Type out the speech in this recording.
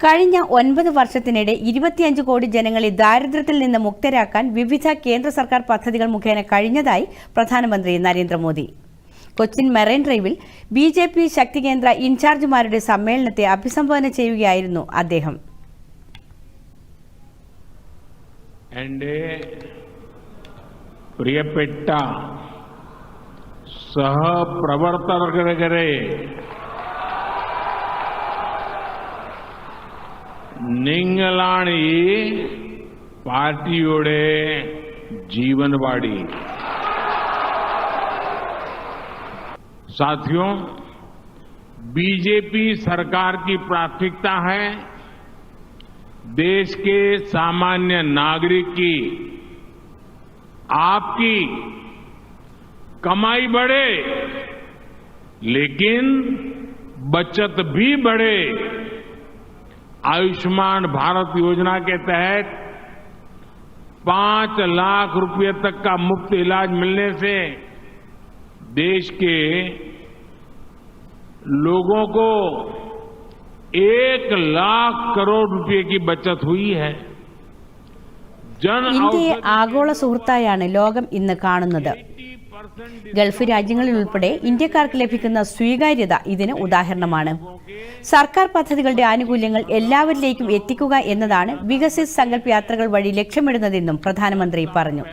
കഴിഞ്ഞ ഒൻപത് വർഷത്തിനിടെ ഇരുപത്തിയഞ്ച് കോടി ജനങ്ങളെ ദാരിദ്ര്യത്തിൽ നിന്ന് മുക്തരാക്കാൻ വിവിധ കേന്ദ്ര സർക്കാർ പദ്ധതികൾ മുഖേന കഴിഞ്ഞതായി പ്രധാനമന്ത്രി നരേന്ദ്രമോദി. കൊച്ചിൻ മെറൈൻ ഡ്രൈവിൽ ബി ജെ പി ശക്തി കേന്ദ്ര ഇൻചാർജുമാരുടെ സമ്മേളനത്തെ അഭിസംബോധന ചെയ്യുകയായിരുന്നു അദ്ദേഹം. എന്റെ പ്രിയപ്പെട്ട സഹപ്രവർത്തകരെ ನಿಂಗಲಾಣಿ ಪಾಟಿಯೊಡೆ जीवनवाड़ी। साथियों, बीजेपी सरकार की प्राथमिकता है देश के सामान्य नागरिक की। आपकी कमाई बढ़े, लेकिन बचत भी बढ़े। आयुष्मान भारत योजना के तहत पांच लाख रुपए तक का मुफ्त इलाज मिलने से देश के लोगों को एक लाख करोड़ रुपए की बचत हुई है जन ഇന്ത്യയെ ആഗോള സുഹൃത്തായാണ് ലോകം ഇന്ന് കാണുന്നത് ഗൾഫ് രാജ്യങ്ങളിൽ ഉൾപ്പെടെ ഇന്ത്യക്കാർക്ക് ലഭിക്കുന്ന സ്വീകാര്യത ഇതിന് ഉദാഹരണമാണ് സർക്കാർ പദ്ധതികളുടെ ആനുകൂല്യങ്ങൾ എല്ലാവരിലേക്കും എത്തിക്കുക എന്നതാണ് വികസിത സങ്കല്പ യാത്രകൾ വഴി ലക്ഷ്യമിടുന്നതെന്നും പ്രധാനമന്ത്രി പറഞ്ഞു.